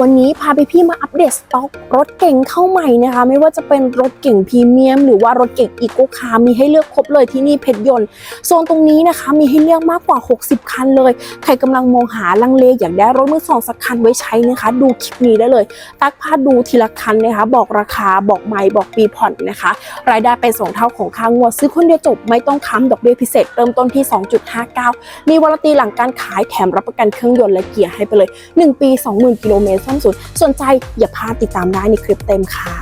วันนี้พาไปพี่มาอัปเดตสต็อกรถเก่งเข้าใหม่นะคะ ไม่ว่าจะเป็นรถเก่งพรีเมียม หรือว่ารถเก่งอีโคคาร์มีให้เลือกครบเลยที่นี่เพชรยนต์โซนตรงนี้นะคะ มีให้เลือกมากกว่า 60 คันเลย ใครกำลังมองหาลังเลอยากได้รถมือสองสักคันไว้ใช้นะคะ ดูคลิปนี้ได้เลย ตักพาดูทีละคันนะคะ บอกราคาบอกไม่บอกปีผ่อนนะคะ รายได้เป็นสองเท่าของค่างวดซื้อคนเดียวจบไม่ต้องค้ำดอกเบี้ยพิเศษเริ่มต้นที่ 2.59 มีวารันตีหลังการขายแถมรับประกันเครื่องยนต์และเกียร์ให้ไปเลย 1 ปี 20,000กิโลเมตรซ่อมศูนย์สนใจอย่าพลาดติดตามได้ในคลิปเต็มค่ะ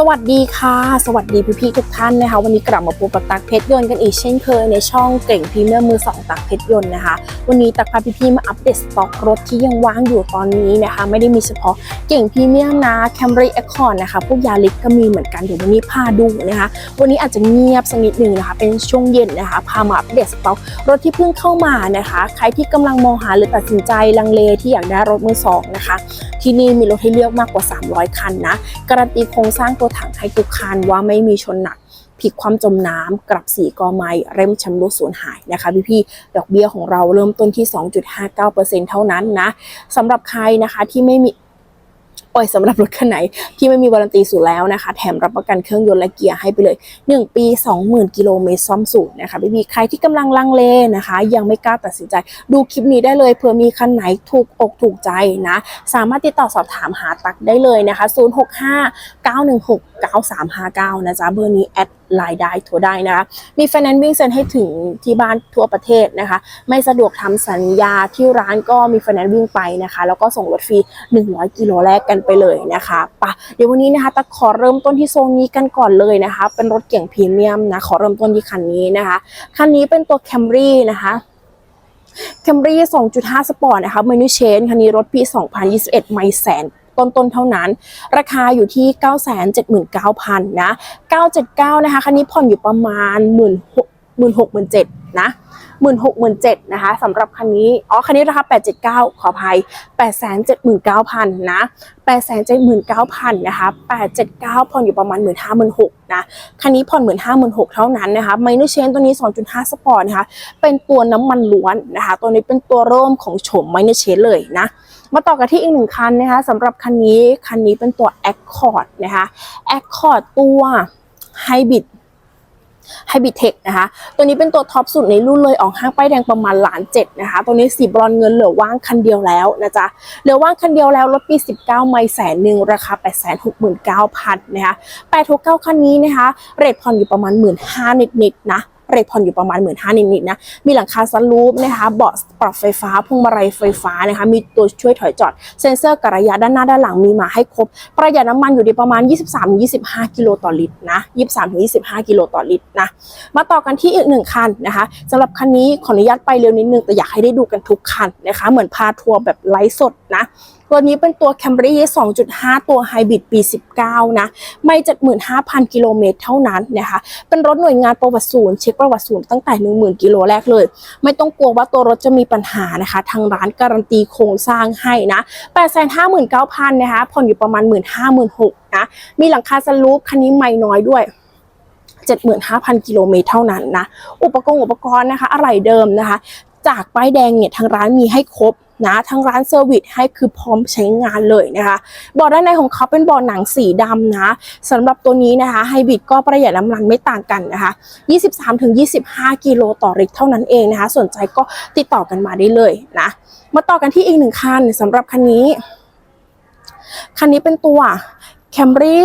สวัสดีค่ะ สวัสดีพี่ๆทุกท่านนะคะ วันนี้กลับมาพบกับตักเพชรยนต์กันอีกเช่นเคยในช่องเก่งพรีเมียมมือสองตักเพชรยนต์นะคะ วันนี้ตักพาพี่ๆมาอัปเดตสต็อกรถที่ยังว่างอยู่ตอนนี้นะคะ ไม่ได้มีเฉพาะเก่งพรีเมียมนะ Camry Accord นะคะ พวกยาลิสก็มีเหมือนกันเดี๋ยววันนี้พาดูนะคะ วันนี้อาจจะเงียบสักนิดหนึ่งนะคะ เป็นช่วงเย็นนะคะ พามาอัปเดตสต็อกรถที่เพิ่งเข้ามานะคะ ใครที่กำลังมองหาหรือตัดสินใจลังเลที่อยากได้รถมือสองนะคะ ที่นี่มีรถให้เลือกมากกว่า 300 คันนะ การันตีโครงสร้างตัวถังให้ทุกคันว่าไม่มีชนหนักพลิกความจมน้ำกลับสีกอไม้เร่มชำรุดสูญหายนะคะพี่ๆดอกเบี้ยของเราเริ่มต้นที่ 2.59%เท่านั้นนะสำหรับใครนะคะที่ไม่มี โอ้ยสำหรับรถคันไหน ที่ไม่มีวารันตีสูตรแล้วนะคะ แถมรับประกันเครื่องยนต์และเกียร์ให้ไปเลย 1 ปี 20,000 กิโลเมตรซ่อมสูตรนะคะพี่ๆใครที่กำลังลังเลนะคะ ยังไม่กล้าตัดสินใจ ดูคลิปนี้ได้เลยเผื่อมีคันไหนถูกอกถูกใจนะ สามารถติดต่อสอบถามหาตักได้เลยนะคะ 065 916 9359 นะจ๊ะ เบอร์นี้แอดไลน์ได้โทรได้นะคะ มีไฟแนนซ์วิ่งเซ็นให้ถึงที่บ้านทั่วประเทศนะคะ ไม่สะดวกทำสัญญาที่ร้านก็มีไฟแนนซ์วิ่งไปนะคะ แล้วก็ส่งรถฟรี 100 กิโลแรกกันไปเลยนะคะปะเดี๋ยววันนี้นะคะตักขอเริ่มต้นที่โซนนี้กันก่อนเลยนะคะ เป็นรถเก่งพรีเมียมนะ ขอเริ่มต้นที่คันนี้นะคะ คันนี้เป็นตัว Camry นะคะ Camry 2.5 Sport นะคะ m a n u c h a n คันนี้รถปี 2021 ไม่แสน ต้นๆเท่านั้น ราคาอยู่ที่ 979,000 นะ 979 นะคะ คันนี้ผ่อนอยู่ประมาณ 1 6 16 17,000นะ16,17,000นะคะสำหรับคันนี้ อ๋อ คันนี้ราคา879ขออภัย879,000นะ879,000นะคะ879ผ่อนอยู่ประมาณ15,600นะ คันนี้ผ่อน15,600เท่านั้นนะคะไมเนเชนตัวนี้2.5สปอร์ตนะคะ เป็นตัวน้ำมันล้วนนะคะ ตัวนี้เป็นตัวเริ่มของโฉมไมเนเชนเลยนะ มาต่อกันที่อีกหนึ่งคันนะคะสำหรับคันนี้คันนี้เป็นตัว Accord นะคะ Accord ตัวไฮบริดไฮบิดเทคนะคะ ตัวนี้เป็นตัวท็อปสุดในรุ่นเลยออกห้างป้ายแดงประมาณล้านเจ็ดนะคะ ตัวนี้สีบรอนเงินเหลือว่างคันเดียวแล้วนะจ๊ะ เหลือว่างคันเดียวแล้วรถปี 19 ไม่แสนหนึ่งราคา 869,000 นะคะ869คันนี้นะคะ เรทผ่อนอยู่ประมาณ 15,000นิดๆนะ เรทผ่อนอยู่ประมาณ 1 5ื่นนิดๆนะ มีหลังคาซันรูฟนะคะ เบาะปรับไฟฟ้าพวงมาลัยไฟฟ้านะคะ มีตัวช่วยถอยจอด เซ็นเซอร์กระยะด้านหน้าด้านหลังมีมาให้ครบ ประหยัดน้ำมันอยู่ที่ประมาณ 23-25 กิโลต่อลิตรนะ 23-25 กิโลต่อลิตรนะ มาต่อกันที่อีกหนึ่งคันนะคะสำหรับคันนี้ขออนุญาตไปเร็วนิดนึงแต่อยากให้ได้ดูกันทุกคันนะคะ เหมือนพาทัวร์แบบไลฟ์สดนะตัวนี้เป็นตัว Camry 2.5 ตัวไฮบริดปี 19 นะ ไม่ 75,000 กิโลเมตรเท่านั้นนะคะ เป็นรถหน่วยงานประวัติศูนย์เช็คประวัติศูนย์ตั้งแต่ 10,000 กิโลแรกเลย ไม่ต้องกลัวว่าตัวรถจะมีปัญหานะคะ ทางร้านการันตีโครงสร้างให้นะ859,000 นะคะ ผ่อนอยู่ประมาณ 15,600นะ มีหลังคาสลูปคันนี้ไม่น้อยด้วย75,000 กิโลเมตรเท่านั้นนะ อุปกรณ์อุปกรณ์นะคะ อะไรเดิมนะคะ จากป้ายแดงเนี่ยทางร้านมีให้ครบ นะทางร้านเซอร์วิสให้คือพร้อมใช้งานเลยนะคะเบาะด้านในของเขาเป็นเบาะหนังสีดำนะสำหรับตัวนี้นะคะไฮบริดก็ประหยัดน้ำมันไม่ต่างกันนะคะ 23-25 กิโลต่อลิตรเท่านั้นเองนะคะ สนใจก็ติดต่อกันมาได้เลยนะมาต่อกันที่อีกหนึ่งคันสำหรับคันนี้ คันนี้เป็นตัว Camry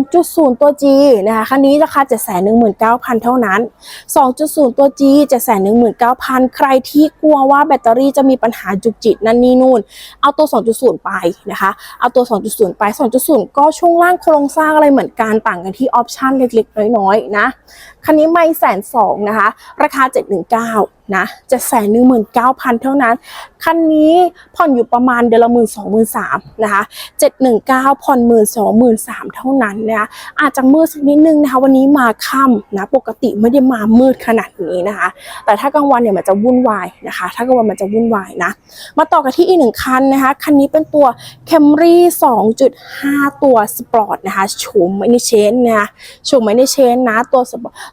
2.0 ตัว G นะคะคันนี้ราคา 719,000 เท่านั้น 2.0 ตัว G 719,000 ใครที่กลัวว่าแบตเตอรี่จะมีปัญหาจุกจิกนั่นนี่นู่น เอาตัว 2.0 ไปนะคะ เอาตัว 2.0 ไป 2.0 ก็ช่วงล่างโครงสร้างอะไรเหมือนกันต่างกันที่ออปชันเล็กๆ น้อยๆนะ คันนี้ไม่แสนสองนะคะ ราคา 719นะจะแสนหนึ่งหมื่นเก้าพันเท่านั้น คันนี้ผ่อนอยู่ประมาณเดือนละหมื่นสองหมื่นสามนะคะเจ็ดหนึ่งเก้าผ่อนหมื่นสองหมื่นสามเท่านั้นนะคะอาจจะมืดสักนิดนึงนะคะ วันนี้มาค่ำนะปกติไม่ได้มามืดขนาดนี้นะคะ แต่ถ้ากลางวันเนี่ยมันจะวุ่นวายนะคะ ถ้ากลางวันมันจะวุ่นวายนะ มาต่อกันที่อีกหนึ่งคันนะคะ คันนี้เป็นตัว Camry 2.5 ตัวสปอร์ตนะคะโฉมไม่ได้เชนนะคะโฉมไม่ได้เชนนะตัว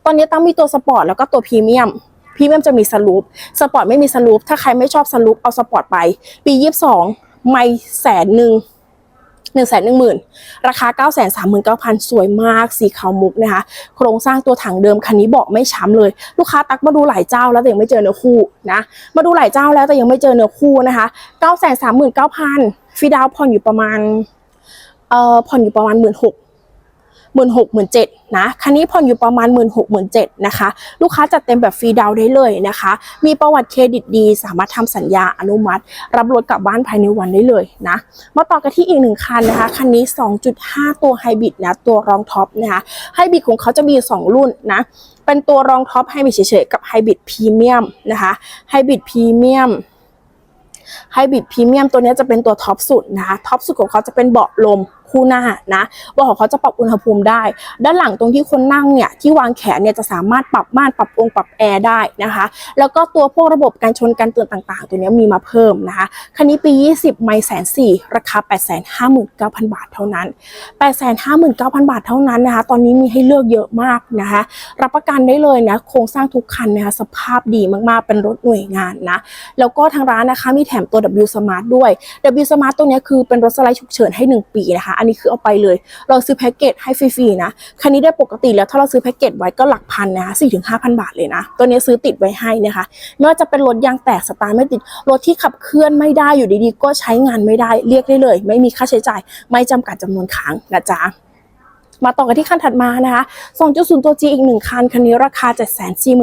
ตอนนี้ตั้งมีตัวสปอร์ตแล้วก็ตัวพรีเมียมพรีเมียมจะมีสลูปสปอร์ตไม่มีสลูปถ้าใครไม่ชอบสลูปเอาสปอร์ตไป ปียี่สิบสองไม่แสนหนึ่งหนึ่งแสนหนึ่งหมื่นราคาเก้าแสนสามหมื่นเก้าพันสวยมากสีขาวมุกนะคะ โครงสร้างตัวถังเดิมคันนี้บาะไม่ช้ำเลย ลูกค้าตักมาดูหลายเจ้าแล้วแต่ยังไม่เจอเนื้อคู่นะมาดูหลายเจ้าแล้วแต่ยังไม่เจอเนื้อคู่นะคะเก้าแสนสามหมื่นเก้าพันฟีดาวผ่อนอยู่ประมาณเอ่อผ่อนอยู่ประมาณหมื่นหก หมื่นหกหมื่นเจ็ดนะคันนี้ผ่อนอยู่ประมาณหมื่นหกหมื่นเจ็ดนะคะ ลูกค้าจัดเต็มแบบฟรีดาวได้เลยนะคะ มีประวัติเครดิตดี สามารถทำสัญญาอนุมัติ รับรถกลับบ้านภายในวันได้เลยนะ มาต่อกันที่อีกหนึ่งคันนะคะ คันนี้ 2.5 ตัวไฮบริดนะ ตัวรองท็อปนะคะไฮบริดของเขาจะมีสองรุ่นนะ เป็นตัวรองท็อปไฮบริดเฉยๆกับไฮบริดพรีเมียมนะคะไฮบริดพรีเมียมไฮบริดพรีเมียมตัวนี้จะเป็นตัวท็อปสุดนะคะท็อปสุดของเขาจะเป็นเบาะลม คู่หน้านะเบาะของเขาจะปรับอุณหภูมิได้ ด้านหลังตรงที่คนนั่งเนี่ยที่วางแขนเนี่ยจะสามารถปรับม่านปรับองค์ปรับแอร์ได้นะคะ แล้วก็ตัวพวกระบบการชนการเตือนต่างๆ ตัวนี้มีมาเพิ่มนะคะคันนี้ปี 20 ไม่แสนสี่ราคา 859,000 บาทเท่านั้น 859,000 บาทเท่านั้นนะคะ ตอนนี้มีให้เลือกเยอะมากนะคะ รับประกันได้เลยนะโครงสร้างทุกคันนะคะสภาพดีมากๆเป็นรถหน่วยงานนะแล้วก็ทางร้านนะคะมีแถมตัว W Smart ด้วย W Smart ตัวนี้คือเป็นรถสไลด์ฉุกเฉินให้ 1 ปีนะคะอันนี้คือเอาไปเลย เราซื้อแพ็กเกจให้ฟรีๆนะ คันนี้ได้ปกติแล้วถ้าเราซื้อแพ็กเกจไว้ก็หลักพันนะคะสี่ถึงห้าพันบาทเลยนะ ตัวนี้ซื้อติดไว้ให้นะคะไม่ว่าจะเป็นรถยางแตกสตาร์ทไม่ติด รถที่ขับเคลื่อนไม่ได้อยู่ดีๆ ก็ใช้งานไม่ได้เรียกได้เลย ไม่มีค่าใช้จ่าย ไม่จำกัดจำนวนครั้งนะจ๊ะ มาต่อกันที่คันถัดมานะคะ2.0 ตัว G อีกหนึ่งคัน คันนี้ราคา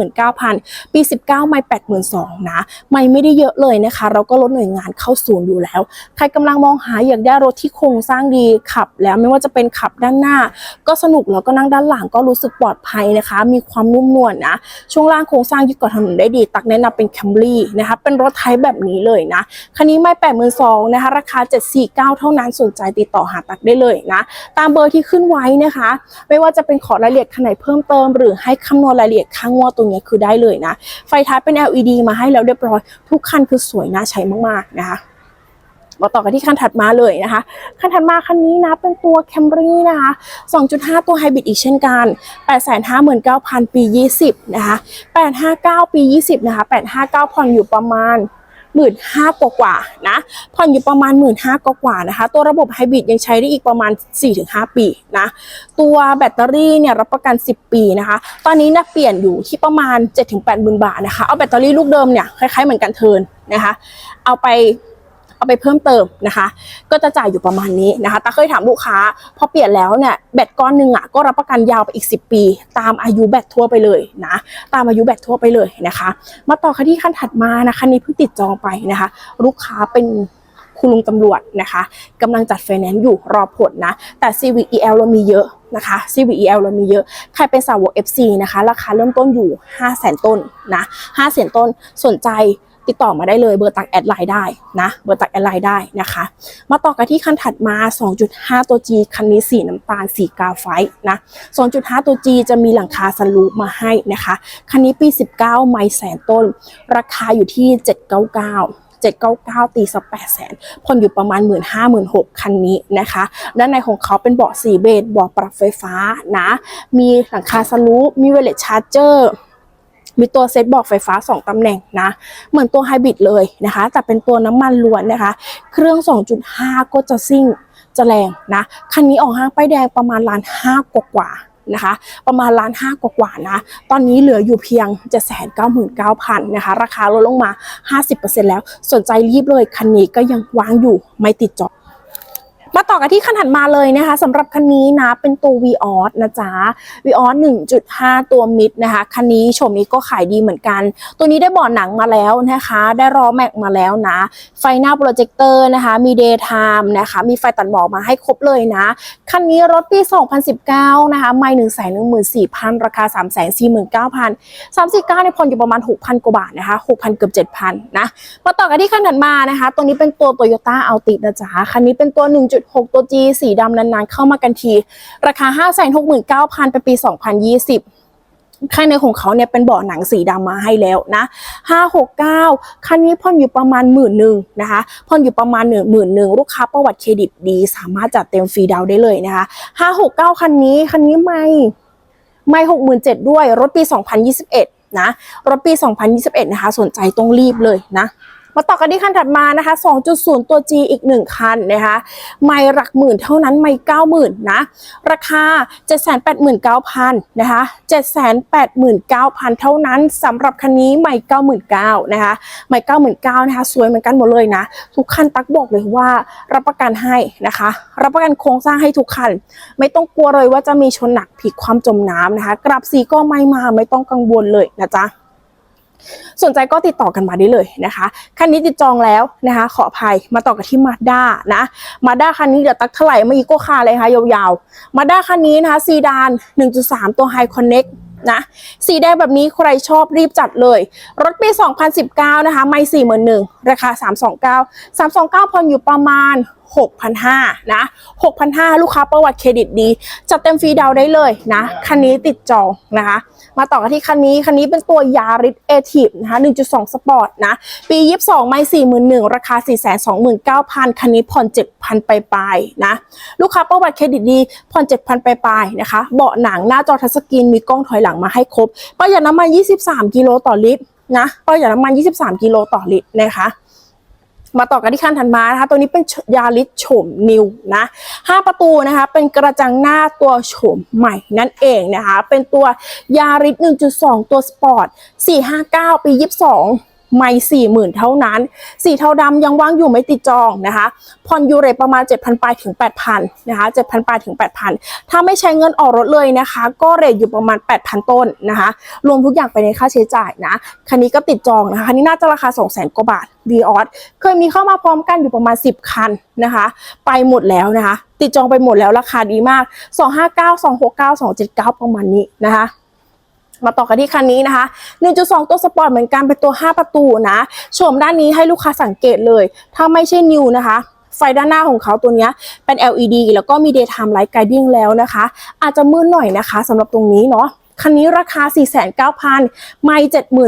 749,000 ปี 19 ไม่ 82,000 นะ ไม่ไม่ได้เยอะเลยนะคะ เราก็ลดหน่วยงานเข้าศูนย์อยู่แล้ว ใครกำลังมองหาอยากได้รถที่โครงสร้างดีขับ แล้วไม่ว่าจะเป็นขับด้านหน้า ก็สนุกแล้วก็นั่งด้านหลังก็รู้สึกปลอดภัยนะคะ มีความนุ่มนวลนะช่วงล่างโครงสร้างยึดเกาะถนนได้ดี ตักแนะนำเป็นแคมรี่นะคะ เป็นรถไทยแบบนี้เลยนะ คันนี้ไม่ 82,000 นะคะ ราคา 749 เท่านั้น สนใจติดต่อหาตักได้เลยนะ ตามเบอร์ที่ขึ้นไว้นะคะ ไม่ว่าจะเป็นขอรายละเอียดคันไหนเพิ่มเติม หรือให้คำนวณรายละเอียดค่างงวดตรงนี้คือได้เลยนะ ไฟท้ายเป็น LED มาให้แล้วเรียบร้อย ทุกคันคือสวยน่าใช้มากๆนะคะมาต่อกันที่คันถัดมาเลยนะคะ คันถัดมาคันนี้นะเป็นตัว Camry นะคะ 2.5 ตัวไฮบริดอีกเช่นกัน 859,000 ปี 20 นะคะ 859 ปี 20 นะคะ 859 ผ่อนอยู่ประมาณ หมื่นห้ากว่ากว่านะผ่อนอยู่ประมาณหมื่นห้ากว่ากว่านะคะ ตัวระบบไฮบริดยังใช้ได้อีกประมาณ 4-5 ปีนะตัวแบตเตอรี่เนี่ยรับประกัน 10 ปีนะคะ ตอนนี้นะเปลี่ยนอยู่ที่ประมาณ 7-8หมื่นบาทนะคะเอาแบตเตอรี่ลูกเดิมเนี่ยคล้ายๆเหมือนกันเทินนะคะ เอาไป เอาไปเพิ่มเติมนะคะ ก็จะจ่ายอยู่ประมาณนี้นะคะตาเคยถามลูกค้าพอเปลี่ยนแล้วเนี่ยแบตก้อนหนึ่งอะก็รับประกันยาวไปอีก 10 ปี ตามอายุแบตทั่วไปเลยนะตามอายุแบตทั่วไปเลยนะคะ มาต่อคันที่คันถัดมานะคะนนี้เพิ่งติดจองไปนะคะ ลูกค้าเป็นคุณลุงตำรวจนะคะกำลังจัดไฟแนนซ์อยู่รอผลนะ แต่ Civic EL เรามีเยอะนะคะ Civic EL เรามีเยอะ ใครเป็นสาวก FC นะคะ ราคาเริ่มต้นอยู่ 5 0 0 0 0 0 ต้นนะ 5 0 0 0 0 0 ต้นสนใจ ติดต่อมาได้เลยเบอร์ตักแอดไลน์ได้นะเบอร์ตักแอดไลน์ได้นะคะ มาต่อกันที่คันถัดมา 2.5 ตัว G คันนี้สีน้ำตาลสีกาไฟนะ 2.5 ตัว G จะมีหลังคาสลูปมาให้นะคะ คันนี้ปี 19 ไม่แสนต้น ราคาอยู่ที่ 799 799 ตีสัก8แสนผ่อนอยู่ประมาณ 1 5 0 0 0 0 6คันนี้นะคะ ด้านในของเขาเป็นเบาะสีเบจเบาะปรับไฟฟ้านะ มีหลังคาสลูปมีเวเลชาร์เจอร์ มีตัวเซตบอกไฟฟ้า 2 ตำแหน่งนะ เหมือนตัวไฮบริดเลยนะคะ แต่เป็นตัวน้ำมันล้วนนะคะ เครื่อง 2.5 ก็จะซิ่งจะแรงนะ คันนี้ออกห้างป้ายแดงประมาณล้านห้ากว่าๆนะคะ ประมาณล้านห้ากว่าๆนะ ตอนนี้เหลืออยู่เพียง 799,000นะคะ ราคาลดลงมา 50%แล้ว สนใจรีบเลย คันนี้ก็ยังวางอยู่ไม่ติดจอ มาต่อกันที่คันถัดมาเลยนะคะสำหรับคันนี้นะเป็นตัว v ีออสนะจ๊ะ v ีออส1.5 ตัวมิดนะคะคันนี้โฉมนี้ก็ขายดีเหมือนกัน ตัวนี้ได้เบาะหนังมาแล้วนะคะ ได้รอแม็กมาแล้วนะ ไฟหน้าโปรเจคเตอร์นะคะ มีเดย์ไทม์นะคะ มีไฟตัดหมอกมาให้ครบเลยนะ คันนี้รถปี 2019 นะคะ ไม่1 1 4 0 0 0 ราคา 3 4 9 0 0 0 349เนี่ผ่อนอยู่ประมาณ 6,000 กว่าบาทนะคะ 6,000 เกือบ 7,000 นะ มาต่อกันที่คันถัดมานะคะ ตัวนี้เป็นตัว Toyota a l t i นะจ๊ะคันนี้เป็นตัว6 ตัว G สีดำนานๆ เข้ามากันที ราคา 569,000 เป็นปี 2020ข้างในของเขาเนี่ยเป็นเบาะหนังสีดำมาให้แล้วนะ569 คันนี้ผ่อนอยู่ประมาณหมื่นหนึ่งนะคะผ่อนอยู่ประมาณหนึ่งหมื่นหนึ่งลูกค้าประวัติเครดิตดี สามารถจัดเต็มฟรีดาวได้เลยนะคะ569 คันนี้คันนี้ไม่ไม่หกหมื่นเจ็ดด้วยรถปี 2021 นะ รถปี 2021 นะคะ สนใจต้องรีบเลยนะ มาต่อกันที่คันถัดมานะคะ 2.0 ตัว G อีก 1 คันนะคะ ไม่หลักหมื่นเท่านั้นไม่เก้าหมื่นนะ ราคา 789,000นะคะ789,000 เท่านั้นสำหรับคันนี้ไม่99,000นะคะไม่99,000นะคะสวยเหมือนกันหมดเลยนะ ทุกคันตักบอกเลยว่ารับประกันให้นะคะ รับประกันโครงสร้างให้ทุกคัน ไม่ต้องกลัวเลยว่าจะมีชนหนักผิดความจมน้ำนะคะกราบสีก็ไม่มาไม่ต้องกังวลเลยนะจ๊ะ สนใจก็ติดต่อกันมาได้เลยนะคะคันนี้ติดจองแล้วนะคะ ขออภัยมาต่อกันที่มาด้านะมาด้าคันนี้เดี๋ยวตักเท่าไหร่มื่อกี้ก็คาเลยค่ะยาวๆมาด้าคันนี้นะคะซีดาน 1.3 ตัว High Connect นะสีแดงแบบนี้ใครชอบรีบจัดเลย รถปี 2019 นะคะ ไม่ 41,000 ราคา 329 329พอนอยู่ประมาณ6,500นะ6,500 ลูกค้าประวัติเครดิตดี จัดเต็มฟรีดาวน์ได้เลยนะ คันนี้ติดจองนะคะ มาต่อกันที่คันนี้ คันนี้เป็นตัวยาริสเอทีฟนะคะ 1.2 สปอร์ตนะ ปี 22 ไม่ 41,000 ราคา 429,000 คันนี้ผ่อน 7,000 ไปลายๆนะ ลูกค้าประวัติเครดิตดีผ่อน 7,000 ไปลายๆนะคะ เบาะหนังหน้าจอทัชสกรีนมีกล้องถอยหลังมาให้ครบ ประหยัดน้ำมัน 23 กิโลต่อลิตรนะ ประหยัดน้ำมัน 23 กิโลต่อลิตรนะคะ มาต่อกันที่คันถัดมานะคะตัวนี้เป็นยาลิสโฉมนิวนะห้าประตูนะคะ เป็นกระจังหน้าตัวโฉมใหม่นั่นเองนะคะ เป็นตัวยาลิส1.2 ตัวสปอร์ต459 ปี 22 ไม่สี่หมื่นเท่านั้น สีเทาดำยังว่างอยู่ไม่ติดจองนะคะผ่อนยูเรตประมาณ 7,000ปลายถึง 8,000นะคะ7,000ปลายถึง 8,000 ถ้าไม่ใช้เงินออกรถเลยนะคะ ก็เรทอยู่ประมาณ 8,000 ต้นนะคะรวมทุกอย่างไปในค่าใช้จ่ายนะคันนี้ก็ติดจองนะคะคันนี้น่าจะราคา 200,000กว่าบาทดีออสเคยมีเข้ามาพร้อมกันอยู่ประมาณ 10 คันนะคะ ไปหมดแล้วนะคะ ติดจองไปหมดแล้วราคาดีมาก 259 269 279 ประมาณนี้นะคะ มาต่อกันที่คันนี้นะคะ 1.2 ตัวสปอร์ตเหมือนกันเป็นตัว 5 ประตูนะโฉมด้านนี้ให้ลูกค้าสังเกตเลย ถ้าไม่ใช่นิวนะคะ ไฟด้านหน้าของเขาตัวนี้เป็น LED แล้วก็มี daytime light guiding แล้วนะคะ อาจจะมืดหน่อยนะคะสำหรับตรงนี้เนาะคันนี้ราคา 49,000 ไม่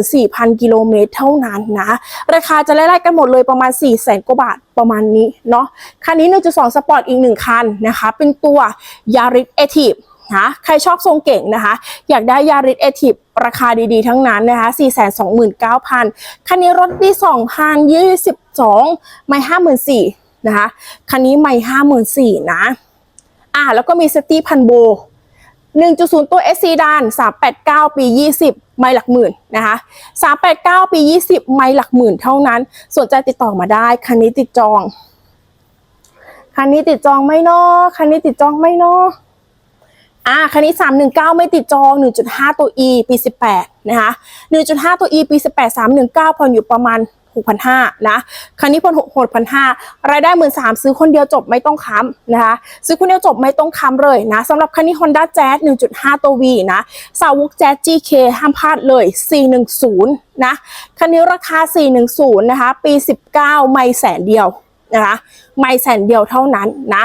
74,000 กิโลเมตรเท่านั้นนะ ราคาจะไล่ๆกันหมดเลยประมาณ 400,000 กว่าบาทประมาณนี้เนาะ คันนี้ 1.2 สปอร์ตอีก 1 คันนะคะ เป็นตัว Yaris a t i v นะใครชอบทรงเก่งนะคะ อยากได้ Yaris a t i v ราคาดีๆทั้งนั้นนะคะ 429,000 คันนี้รถปี 2022 ไม่54,000นะคะ คันนี้ไม่54,000 นะ อ่าแล้วก็มีสตีพันโบ 1.0 ตัว SC ดาน 389 ปี 20 ไม่หลักหมื่นนะคะ 389 ปี 20 ไม่หลักหมื่นเท่านั้น สนใจติดต่อมาได้ คันนี้ติดจอง คันนี้ติดจองไม่นอคันนี้ติดจองไม่นอ อ่าคันนี้319 ไม่ติดจอง 1.5 ตัว E ปี 18 นะคะ 1.5 ตัว E ปี 18 319ผ่อนอยู่ประมาณ 6,500 นะคันนี้ผ่อน6,500 รายได้ 13,000 ซื้อคนเดียวจบไม่ต้องค้ำนะคะ ซื้อคนเดียวจบไม่ต้องค้ำเลยนะสำหรับคันนี้ Honda Jazz 1.5 ตัว V นะสาวก Jazz GK ห้ามพลาดเลย 410 นะคันนี้ราคา 410 นะคะ ปี 19 ไม่แสนเดียวนะคะ ไม่แสนเดียวเท่านั้นนะ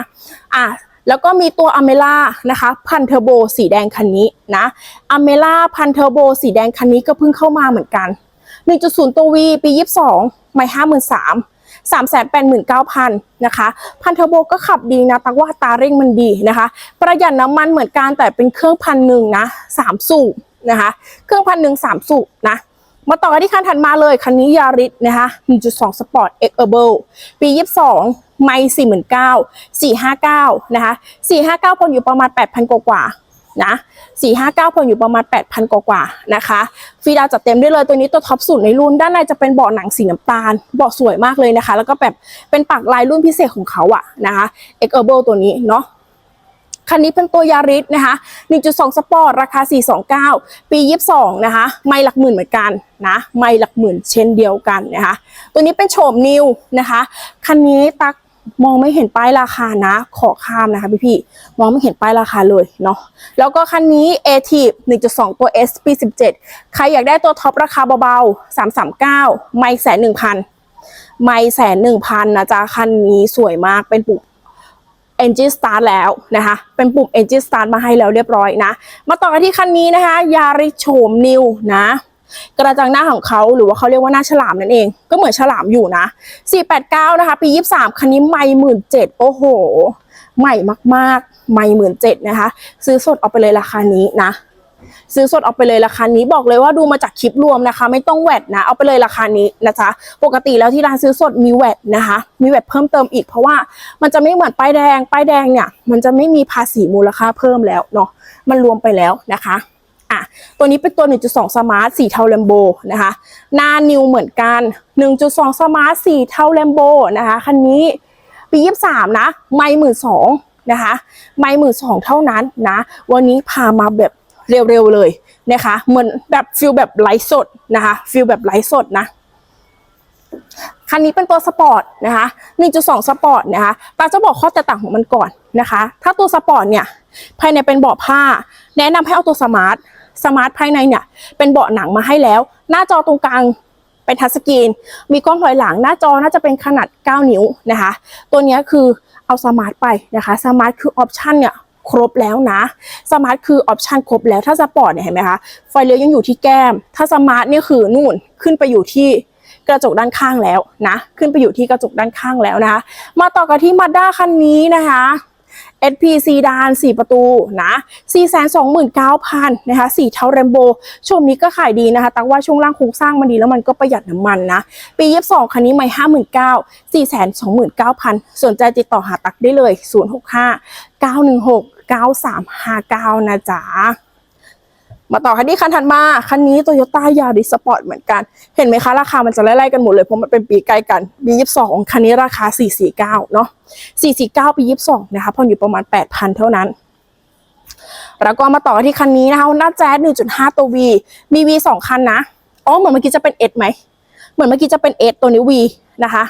อะ แล้วก็มีตัวอเมล่านะคะพันเทอร์โบสีแดงคันนี้นะอเมล่าพันเทอร์โบสีแดงคันนี้ก็เพิ่งเข้ามาเหมือนกัน 1.0 ตัว V ปี 22 ไม่53,000 389,000นะคะ พันเทอร์โบก็ขับดีนะ ตักว่าตาเร่งมันดีนะคะ ประหยัดน้ำมันเหมือนกันแต่เป็นเครื่องพันหนึ่งนะสามสูบนะคะ เครื่องพันหนึ่งสามสูบนะ มาต่อกันที่คันถัดมาเลย คันนี้ยาริสนะคะ1.2 Sport X Urban ปี 22 ไม่49,000 459นะคะ459พลอยู่ประมาณ8,000กว่ากว่าๆนะ459พลอยู่ประมาณ8,000กว่ากว่านะคะ ฟรีดาวจัดเต็มได้เลยตัวนี้ตัวท็อปสุดในรุ่นด้านในจะเป็นเบาะหนังสีน้ำตาลเบาะสวยมากเลยนะคะ แล้วก็แบบเป็นปักลายรุ่นพิเศษของเขาอะนะคะ X Urban ตัวนี้เนาะคันนี้เป็นตัวยาริสนะคะ 1.2 สปอร์ต ราคา 429 ปี 22 นะคะ ไม่หลักหมื่นเหมือนกันนะ ไม่หลักหมื่นเช่นเดียวกันนะคะ ตัวนี้เป็นโฉมนิวนะคะ คันนี้ตัก มองไม่เห็นป้ายราคานะ ขอข้ามนะคะพี่พี่มองไม่เห็นป้ายราคาเลยเนาะแล้วก็คันนี้ a t 1.2 ตัว S ปี 17 ใครอยากได้ตัวท็อปราคาเบาๆ 339 ไม่แสนหนึ่งพันไม่แสนหนึ่งพันนะจ๊ะ คันนี้สวยมากเป็นปุ่ม Engine Start แล้วนะคะ เป็นปุ่ม Engine Start มาให้แล้วเรียบร้อยนะ มาต่อกันที่คันนี้นะคะยาริโฉมนิวนะ กระจังหน้าของเขาหรือว่าเขาเรียกว่าหน้าฉลามนั่นเอง ก็เหมือนฉลามอยู่นะ 489 นะคะ ปี 23 คันนี้ไม่หมื่นเจ็ดโอ้โห ใหม่มากๆ ไม่หมื่นเจ็ดนะคะ ซื้อสดเอาไปเลยราคานี้นะซื้อสดเอาไปเลยราคานี้บอกเลยว่าดูมาจากคลิปรวมนะคะ ไม่ต้องแวดนะ เอาไปเลยราคานี้นะจ๊ะปกติแล้วที่ร้านซื้อสดมีแวดนะคะ มีแวดเพิ่มเติมอีกเพราะว่ามันจะไม่เหมือนป้ายแดงป้ายแดงเนี่ย มันจะไม่มีภาษีมูลค่าเพิ่มแล้วเนาะมันรวมไปแล้วนะคะ อะตัวนี้เป็นตัว 1.2 สมาร์ทสีเทาแลมโบนะคะ หน้านิวเหมือนกัน 1.2 สมาร์ทสีเทาแลมโบนะคะคันนี้ปี 23 นะ ไม่หมื่นสองนะคะ ไม่หมื่นสองเท่านั้นนะ วันนี้พามาแบบเร็วๆเลยนะคะ เหมือนแบบฟิลแบบไลฟ์สดนะคะฟิลแบบไลฟ์สดนะคันนี้เป็นตัวสปอร์ตนะคะ 1.2 สปอร์ตนะคะ ตาจะบอกข้อแตกต่างของมันก่อนนะคะ ถ้าตัวสปอร์ตเนี่ย ภายในเป็นเบาะผ้า แนะนำให้เอาตัวสมาร์ท สมาร์ทภายในเนี่ย เป็นเบาะหนังมาให้แล้ว หน้าจอตรงกลางเป็นทัชสกรีน มีกล้องถอยหลังหน้าจอน่าจะเป็นขนาด 9 นิ้วนะคะ ตัวนี้คือเอาสมาร์ทไปนะคะ สมาร์ทคือออปชันเนี่ยครบแล้วนะ สมาร์ทคือออปชันครบแล้ว ถ้าสปอร์ตเนี่ยเห็นไหมคะ ไฟเลี้ยวยังอยู่ที่แก้ม ถ้าสมาร์ทเนี่ยคือนู่นขึ้นไปอยู่ที่กระจกด้านข้างแล้วนะ ขึ้นไปอยู่ที่กระจกด้านข้างแล้วนะคะ มาต่อกันที่มาด้าคันนี้นะคะ SPC ดาน 4 ประตูนะ429,000นะคะสีเทาเรมโบช่วงนี้ก็ขายดีนะคะ ตั้งว่าช่วงล่างโครงสร้างมันดีแล้วมันก็ประหยัดน้ำมันนะ ปี 22 คันนี้ไม่59 429,000 สนใจติดต่อหาตักได้เลย 065 916 9359 นะจ๊ะ มาต่อคันนี้คันถัดมา คันนี้โตโยต้ายาริสปอร์ตเหมือนกัน เห็นไหมคะ ราคามันจะไล่ๆกันหมดเลยเพราะมันเป็นปีใกล้กันปี22คันนี้ราคา449เก้าเนาะ449ปี22นะคะผ่อนอยู่ประมาณ8,000เท่านั้น แล้วก็มาต่อที่คันนี้นะคะหน้าแจ๊ส1.5ตัว V มี V สองคันนะอ๋อเหมือนเมื่อกี้จะเป็น S ไหมเหมือนเมื่อกี้จะเป็น S ตัวนี้ V นะคะ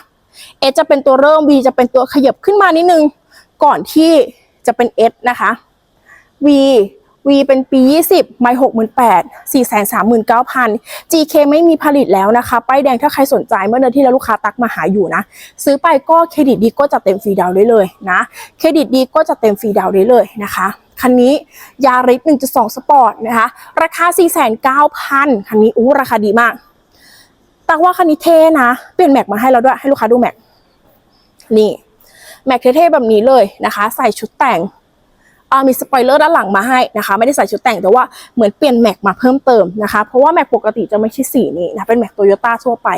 S จะเป็นตัวเริ่ม V จะเป็นตัวขยับขึ้นมานิดนึงก่อนที่จะเป็น S นะคะ V V เป็นปี 20 ไม่68,000 439,000 GK ไม่มีผลิตแล้วนะคะ ป้ายแดงถ้าใครสนใจเมื่อเดือนที่แล้วลูกค้าตักมาหาอยู่นะ ซื้อไปก็เครดิตดีก็จะเต็มฟรีดาวได้เลยนะ เครดิตดีก็จะเต็มฟรีดาวได้เลยนะคะ คันนี้ยาริส1.2 สปอร์ตนะคะ ราคา409,000 คันนี้อู้ราคาดีมาก ตักว่าคันนี้เท่นะ เปลี่ยนแม็กมาให้เราด้วย ให้ลูกค้าดูแม็ก นี่ แม็กเท่ๆแบบนี้เลยนะคะ ใส่ชุดแต่ง มีสปอยเลอร์ด้านหลังมาให้นะคะไม่ได้ใส่ชุดแต่งแต่ว่าเหมือนเปลี่ยนแม็กมาเพิ่มเติมนะคะเพราะว่าแม็กปกติจะไม่ใช่สีนี้นะเป็นแม็กโตโยต้าทั่วไป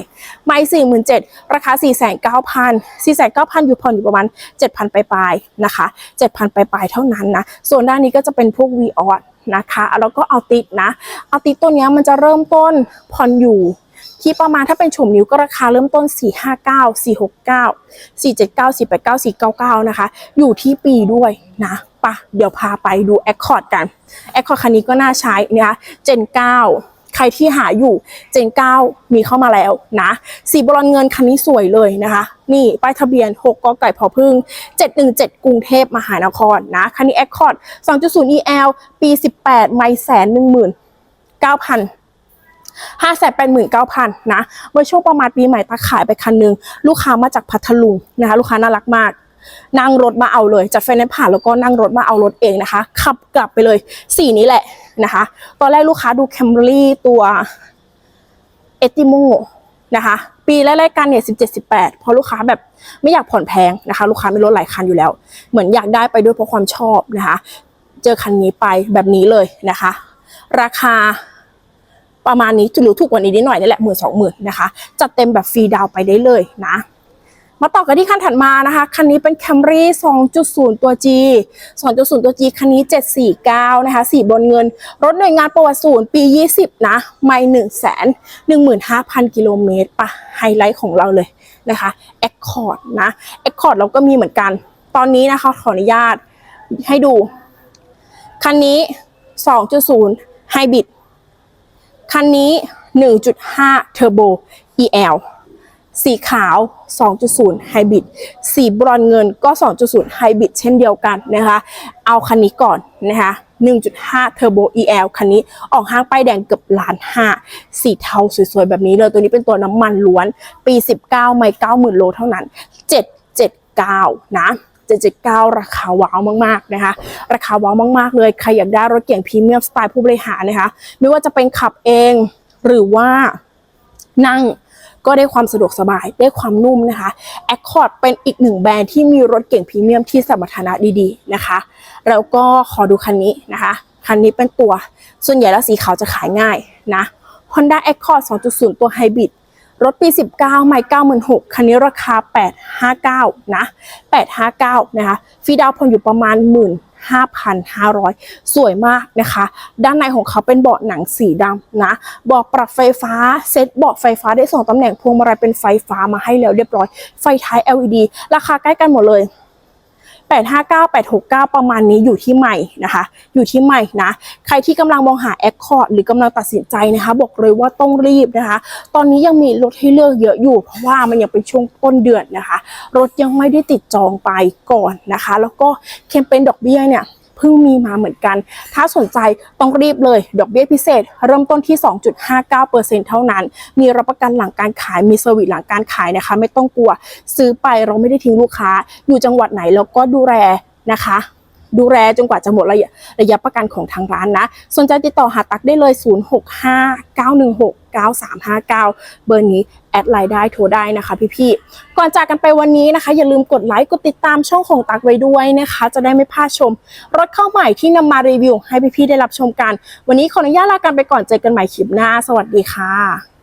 ไม่สี่หมื่นเจ็ดราคาสี่แสนเก้าพันสี่แสนเก้าพันอยู่ผ่อนอยู่ประมาณเจ็ดพันปลายๆนะคะเจ็ดพันปลายๆเท่านั้นนะส่วนด้านนี้ก็จะเป็นพวกวีออสนะคะแล้วก็เอาติดนะเอาติดตัวนี้มันจะเริ่มต้นผ่อนอยู่ที่ประมาณถ้าเป็นโฉมนิ้วก็ราคาเริ่มต้น 459 469 479 489 499 นะคะ อยู่ที่ปีด้วยนะ ปะเดี๋ยวพาไปดู Accord กัน Accord คันนี้ก็น่าใช้นะคะ Gen 9 ใครที่หาอยู่ Gen 9 มีเข้ามาแล้วนะสีบรอนเงินคันนี้สวยเลยนะคะ นี่ป้ายทะเบียน 6กไก่พอพึ่ง 717 กรุงเทพมหานครนะ คันนี้ Accord 2.0 EL ปี 18 ไม่แสนหนึ่งหมื่นเก้าพันห้าแสนแปดหมื่นเก้าพันนะเมื่อช่วงประมาณปีใหม่ตาขายไปคันหนึงลูกค้ามาจากพัทลุงนะคะ ลูกค้าน่ารักมาก นั่งรถมาเอาเลย จัดไฟแนนซ์ผ่านแล้วก็นั่งรถมาเอารถเองนะคะ ขับกลับไปเลย สีนี้แหละนะคะ ตอนแรกลูกค้าดูแคมรี่ตัวเอติโมนะคะ ปีแรกๆกันเนี่ยสิบเจ็ดสิบแปดพอลูกค้าแบบไม่อยากผ่อนแพงนะคะ ลูกค้ามีรถหลายคันอยู่แล้ว เหมือนอยากได้ไปด้วยเพราะความชอบนะคะ เจอคันนี้ไปแบบนี้เลยนะคะ ราคาประมาณนี้หรือถูกกว่านี้นิดหน่อยนี่แหละหมื่นสองหมื่นนะคะ จัดเต็มแบบฟรีดาวไปได้เลยนะ มาต่อกันที่คันถัดมานะคะ คันนี้เป็น Camry 2.0 ตัว G 2.0 ตัว G คันนี้ 749 นะคะ สีบนเงิน รถหน่วยงานประวัติศูนย์ปี 20 นะ ไม่1 1 5 0 0 0 กิโลเมตรปะไฮไลท์ของเราเลยนะคะ Accord นะ Accord เราก็มีเหมือนกัน ตอนนี้นะคะขออนุญาตให้ดู คันนี้ 2.0 Hybrid คันนี้ 1.5 Turbo EL สีขาว 2.0 Hybrid สีบรอนเงินก็ 2.0 Hybrid เช่นเดียวกันนะคะ เอาคันนี้ก่อนนะคะ 1.5 Turbo EL คันนี้ออกห้างป้ายแดงเกือบล้านห้า สีเทาสวยๆ แบบนี้เลย ตัวนี้เป็นตัวน้ำมันล้วน ปี 19 ไม่90,000 โลเท่านั้น 779 นะ779 ราคาว้าวมากๆนะคะ ราคาว้าวมากๆ เลย ใครอยากได้รถเก่งพรีเมียมสไตล์ผู้บริหารนะคะ ไม่ว่าจะเป็นขับเองหรือว่านั่ง ก็ได้ความสะดวกสบายได้ความนุ่มนะคะ Accord เป็นอีกหนึ่งแบรนด์ที่มีรถเก่งพรีเมียมที่สมรรถนะดีๆนะคะแล้วก็ขอดูคันนี้นะคะ คันนี้เป็นตัวส่วนใหญ่แล้วสีขาวจะขายง่ายนะ Honda Accord 2.0 ตัวไฮบริดรถปี 19 ไม่96,000คันนี้ราคา 859 นะ 859 นะคะ ฟรีดาวน์ผ่อนอยู่ประมาณ 5,500 สวยมากนะคะ ด้านในของเขาเป็นเบาะหนังสีดำนะเบาะปรับไฟฟ้าเซ็ตเบาะไฟฟ้าได้สองตำแหน่งพวงมาลัยเป็นไฟฟ้ามาให้แล้วเรียบร้อย ไฟท้าย LED ราคาใกล้กันหมดเลย 859 869 ประมาณนี้อยู่ที่ใหม่นะคะ อยู่ที่ใหม่นะ ใครที่กำลังมองหา Accord หรือกำลังตัดสินใจนะคะ บอกเลยว่าต้องรีบนะคะ ตอนนี้ยังมีรถให้เลือกเยอะอยู่ เพราะว่ามันยังเป็นช่วงต้นเดือนนะคะ รถยังไม่ได้ติดจองไปก่อนนะคะ แล้วก็แคมเปญดอกเบี้ยเนี่ย เพิ่งมีมาเหมือนกัน ถ้าสนใจต้องรีบเลย ดอกเบี้ยพิเศษ เริ่มต้นที่ 2.59%เท่านั้น มีรับประกันหลังการขาย มีเซอร์วิสหลังการขายนะคะ ไม่ต้องกลัว ซื้อไปเราไม่ได้ทิ้งลูกค้า อยู่จังหวัดไหนแล้วก็ดูแลนะคะ ดูแลจนกว่าจะหมดระยะระยะประกันของทางร้านนะ สนใจติดต่อหาตักได้เลย 0659169359 เบอร์นี้แอดไลน์ได้โทรได้นะคะพี่ๆ ก่อนจากกันไปวันนี้นะคะ อย่าลืมกดไลค์กดติดตามช่องของตักไว้ด้วยนะคะ จะได้ไม่พลาดชม รถเข้าใหม่ที่นำมารีวิวให้พี่ๆได้รับชมกัน วันนี้ขออนุญาตลากันไปก่อนเจอกันใหม่คลิปหน้า สวัสดีค่ะ